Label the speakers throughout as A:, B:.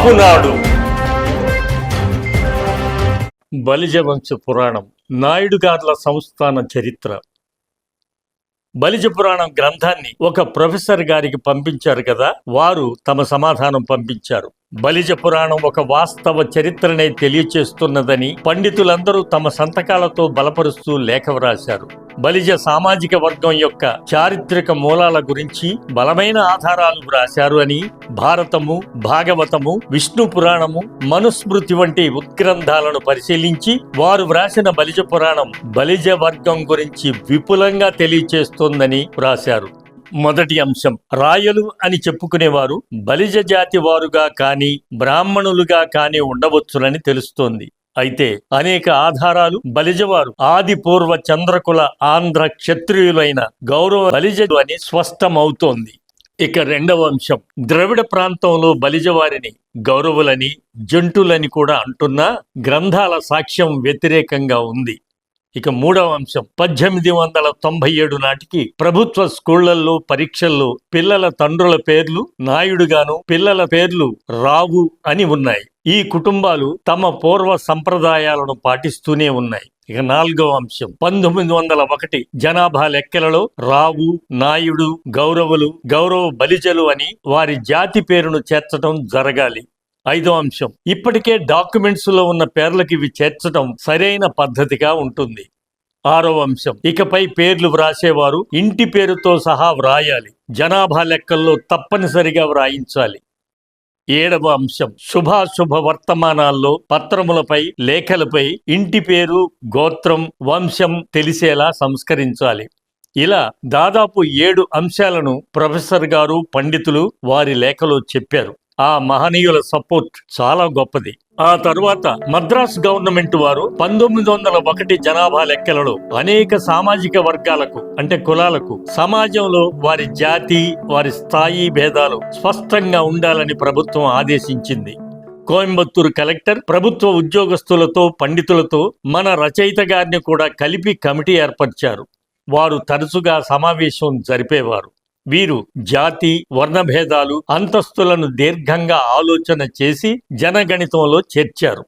A: కాపునాడు బలిజ వంశ పురాణం నాయుడుగార్ల సంస్థాన చరిత్ర. బలిజ పురాణం గ్రంథాన్ని ఒక ప్రొఫెసర్ గారికి పంపించారు కదా వారు తమ సమాధానం పంపించారు. బలిజ పురాణం ఒక వాస్తవ చరిత్రనే తెలియచేస్తున్నదని పండితులందరూ తమ సంతకాలతో బలపరుస్తూ లేఖ వ్రాశారు. బలిజ సామాజిక వర్గం యొక్క చారిత్రక మూలాల గురించి బలమైన ఆధారాలు వ్రాశారు అని భారతము భాగవతము విష్ణు పురాణము మనుస్మృతి వంటి ఉత్గ్రంథాలను పరిశీలించి వారు వ్రాసిన బలిజ పురాణం బలిజ వర్గం గురించి విపులంగా తెలియచేస్తోందని వ్రాశారు. మొదటి అంశం. రాయలు అని చెప్పుకునేవారు బలిజ జాతి వారుగా కాని బ్రాహ్మణులుగా కాని ఉండవచ్చునని తెలుస్తోంది. అయితే అనేక ఆధారాలు బలిజవారు ఆది పూర్వ చంద్రకుల ఆంధ్ర క్షత్రియులైన గౌరవ బలిజలు అని స్పష్టమవుతోంది. ఇక రెండవ అంశం. ద్రవిడ ప్రాంతంలో బలిజవారిని గౌరవులని జంటులని కూడా అంటున్నా గ్రంథాల సాక్ష్యం వ్యతిరేకంగా ఉంది. ఇక మూడవ అంశం. పద్దెనిమిది వందల తొంభై ఏడు నాటికి ప్రభుత్వ స్కూళ్ళలో పరీక్షల్లో పిల్లల తండ్రుల పేర్లు నాయుడుగాను పిల్లల పేర్లు రావు అని ఉన్నాయి. ఈ కుటుంబాలు తమ పూర్వ సంప్రదాయాలను పాటిస్తూనే ఉన్నాయి. ఇక నాలుగవ అంశం. పంతొమ్మిది వందల ఒకటి జనాభా లెక్కలలో రావు నాయుడు గౌరవులు గౌరవ బలిజలు అని వారి జాతి పేరును చేర్చడం జరగాలి. ఐదో అంశం. ఇప్పటికే డాక్యుమెంట్స్లో ఉన్న పేర్లకి ఇవి చేర్చడం సరైన పద్ధతిగా ఉంటుంది. ఆరో అంశం. ఇకపై పేర్లు వ్రాసేవారు ఇంటి పేరుతో సహా వ్రాయాలి. జనాభా లెక్కల్లో తప్పనిసరిగా వ్రాయించాలి. ఏడవ అంశం. శుభాశుభ వర్తమానాల్లో పత్రములపై లేఖలపై ఇంటి పేరు గోత్రం వంశం తెలిసేలా సంస్కరించాలి. ఇలా దాదాపు ఏడు అంశాలను ప్రొఫెసర్ గారు పండితులు వారి లేఖలో చెప్పారు. ఆ మహనీయుల సపోర్ట్ చాలా గొప్పది. ఆ తరువాత మద్రాస్ గవర్నమెంట్ వారు పంతొమ్మిది వందల ఒకటి జనాభా లెక్కలలో అనేక సామాజిక వర్గాలకు అంటే కులాలకు సమాజంలో వారి జాతి వారి స్థాయి భేదాలు స్పష్టంగా ఉండాలని ప్రభుత్వం ఆదేశించింది. కోయంబత్తూరు కలెక్టర్ ప్రభుత్వ ఉద్యోగస్తులతో పండితులతో మన రచయిత గారిని కూడా కలిపి కమిటీ ఏర్పరిచారు. వారు తరచుగా సమావేశం జరిపేవారు. వీరు జాతి వర్ణభేదాలు అంతస్తులను దీర్ఘంగా ఆలోచన చేసి జనగణితంలో చేర్చారు.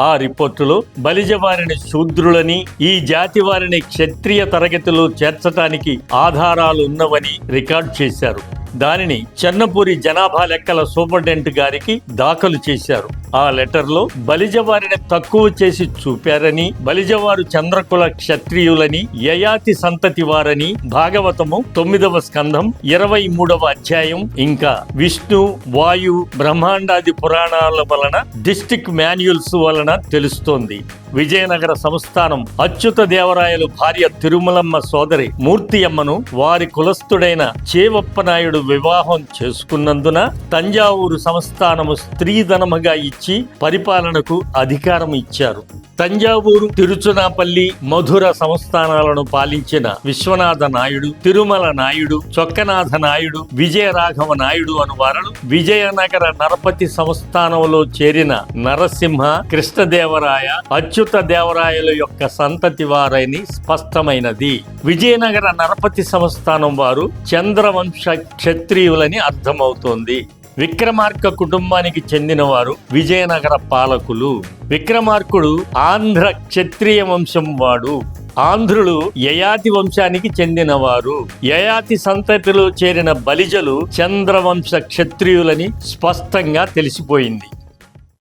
A: ఆ రిపోర్టులో బలిజవారిని శూద్రులని ఈ జాతి వారిని క్షత్రియ తరగతిలో చేర్చటానికి ఆధారాలు ఉన్నవని రికార్డ్ చేశారు. దానిని చెన్నపూరి జనాభా లెక్కల సూపరింటెండెంట్ గారికి దాఖలు చేశారు. ఆ లెటర్లో బలిజవారిని తక్కువ చేసి చూపారని బలిజవారు చంద్రకుల క్షత్రియులని యయాతి సంతతి వారని భాగవతము తొమ్మిదవ స్కంధం ఇరవై మూడవ అధ్యాయం. ఇంకా విష్ణు వాయు బ్రహ్మాండాది పురాణాల వలన డిస్టిక్ మాన్యుల్స్ వలన తెలుస్తోంది. విజయనగర సంస్థానం అచ్యుత దేవరాయలు భార్య తిరుమలమ్మ సోదరి మూర్తియమ్మను వారి కులస్థుడైన చేవప్పనాయుడు వివాహం చేసుకున్నందున తంజావూరు సంస్థానము స్త్రీధనముగా ఇచ్చి పరిపాలనకు అధికారం ఇచ్చారు. తంజావూరు తిరుచునాపల్లి మధుర సంస్థానాలను పాలించిన విశ్వనాథ నాయుడు తిరుమల నాయుడు చొక్కనాథ నాయుడు విజయరాఘవ నాయుడు అను వారలు విజయనగర నరపతి సంస్థానంలో చేరిన నరసింహ కృష్ణదేవరాయ అచ్యుత దేవరాయల యొక్క సంతతి వారని స్పష్టమైనది. విజయనగర నరపతి సంస్థానం వారు చంద్రవంశ క్షత్రియులని అర్థమవుతోంది. విక్రమార్క కుటుంబానికి చెందినవారు విజయనగర పాలకులు. విక్రమార్కుడు ఆంధ్ర క్షత్రియ వంశం వాడు. ఆంధ్రులు యయాతి వంశానికి చెందినవారు. యయాతి సంతతిలో చేరిన బలిజలు చంద్రవంశ క్షత్రియులని స్పష్టంగా తెలిసిపోయింది.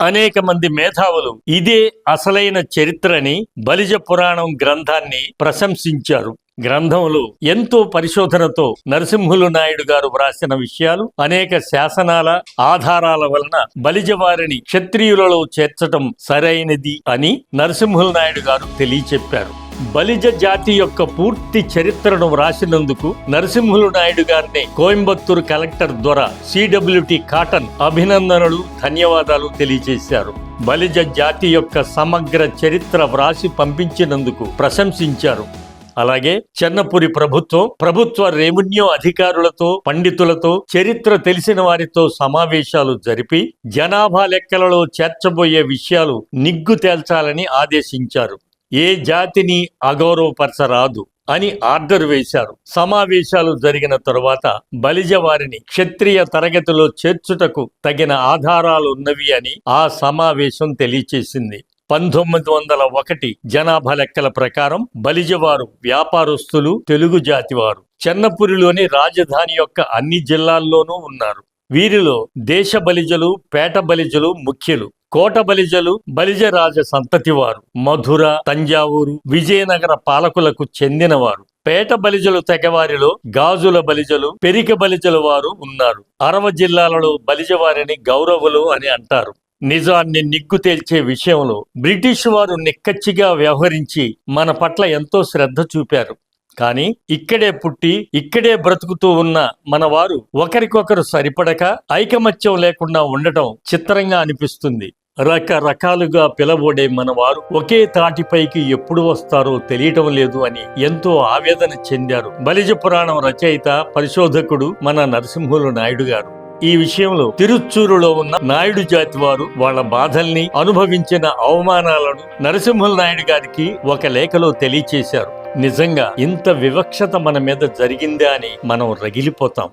A: అనేక మంది మేధావులు ఇదే అసలైన చరిత్రని బలిజ పురాణం గ్రంథాన్ని ప్రశంసించారు. గ్రంథంలో ఎంతో పరిశోధనతో నరసింహులు నాయుడు గారు వ్రాసిన విషయాలు అనేక శాసనాల ఆధారాల వలన బలిజవారిని క్షత్రియులలో చేర్చటం సరైనది అని నరసింహులు నాయుడు గారు తెలియచెప్పారు. బలిజ జాతి యొక్క పూర్తి చరిత్రను వ్రాసినందుకు నరసింహులు నాయుడు గారిని కోయంబత్తూరు కలెక్టర్ ద్వారా సిడబ్ల్యూటి కాటన్ అభినందనలు ధన్యవాదాలు తెలియజేశారు. బలిజ జాతి యొక్క సమగ్ర చరిత్ర వ్రాసి పంపించినందుకు ప్రశంసించారు. అలాగే చెన్నపురి ప్రభుత్వం ప్రభుత్వ రెవెన్యూ అధికారులతో పండితులతో చరిత్ర తెలిసిన వారితో సమావేశాలు జరిపి జనాభా లెక్కలలో చేర్చబోయే విషయాలు నిగ్గు తేల్చాలని ఆదేశించారు. ఏ జాతిని అగౌరవపరచరాదు అని ఆర్డర్ వేశారు. సమావేశాలు జరిగిన తరువాత బలిజ వారిని క్షత్రియ తరగతిలో చేర్చుటకు తగిన ఆధారాలున్నవి అని ఆ సమావేశం తెలియచేసింది. పంతొమ్మిది వందల ఒకటి జనాభా లెక్కల ప్రకారం బలిజవారు వ్యాపారస్తులు తెలుగు జాతివారు చెన్నపురిలోని రాజధాని యొక్క అన్ని జిల్లాల్లోనూ ఉన్నారు. వీరిలో దేశ బలిజలు పేట బలిజలు ముఖ్యులు. కోట బలిజలు బలిజరాజ సంతతివారు. మధుర తంజావూరు విజయనగర పాలకులకు చెందినవారు. పేట బలిజలు తెగవారిలో గాజుల బలిజలు పెరిక బలిజల వారు ఉన్నారు. అరవ జిల్లాలలో బలిజవారిని గౌరవులు అని అంటారు. నిజాన్ని నిగ్గు తేల్చే విషయంలో బ్రిటిష్ వారు నిక్కచ్చిగా వ్యవహరించి మన పట్ల ఎంతో శ్రద్ధ చూపారు. కానీ ఇక్కడే పుట్టి ఇక్కడే బ్రతుకుతూ ఉన్న మన వారు ఒకరికొకరు సరిపడక ఐకమత్యం లేకుండా ఉండటం చిత్రంగా అనిపిస్తుంది. రకరకాలుగా పిలబడే మన వారు ఒకే తాటిపైకి ఎప్పుడు వస్తారో తెలియటం లేదు అని ఎంతో ఆవేదన చెందారు. బలిజ పురాణం రచయిత పరిశోధకుడు మన నరసింహులు నాయుడు గారు. ఈ విషయంలో తిరుచ్చూరులో ఉన్న నాయుడు జాతి వారు వాళ్ళ బాధల్ని అనుభవించిన అవమానాలను నరసింహుల నాయుడు గారికి ఒక లేఖలో తెలియచేశారు. నిజంగా ఇంత వివక్షత మన మీద జరిగిందా అని మనం రగిలిపోతాం.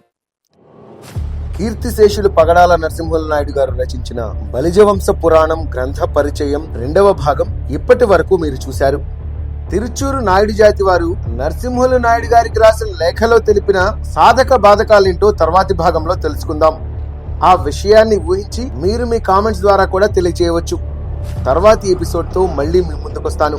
B: కీర్తిశేషులు పగడాల నరసింహుల నాయుడు గారు రచించిన బలిజవంశ పురాణం గ్రంథ పరిచయం రెండవ భాగం ఇప్పటి వరకు మీరు చూశారు. తిరుచూరు నాయుడు జాతి వారు నరసింహులు నాయుడు గారికి రాసిన లేఖలో తెలిపిన సాధక బాధకాలేంటో తర్వాతి భాగంలో తెలుసుకుందాం. ఆ విషయాన్ని ఊహించి మీరు మీ కామెంట్స్ ద్వారా కూడా తెలియజేయవచ్చు తర్వాతి ఎపిసోడ్తో మళ్ళీ మీ ముందుకొస్తాను.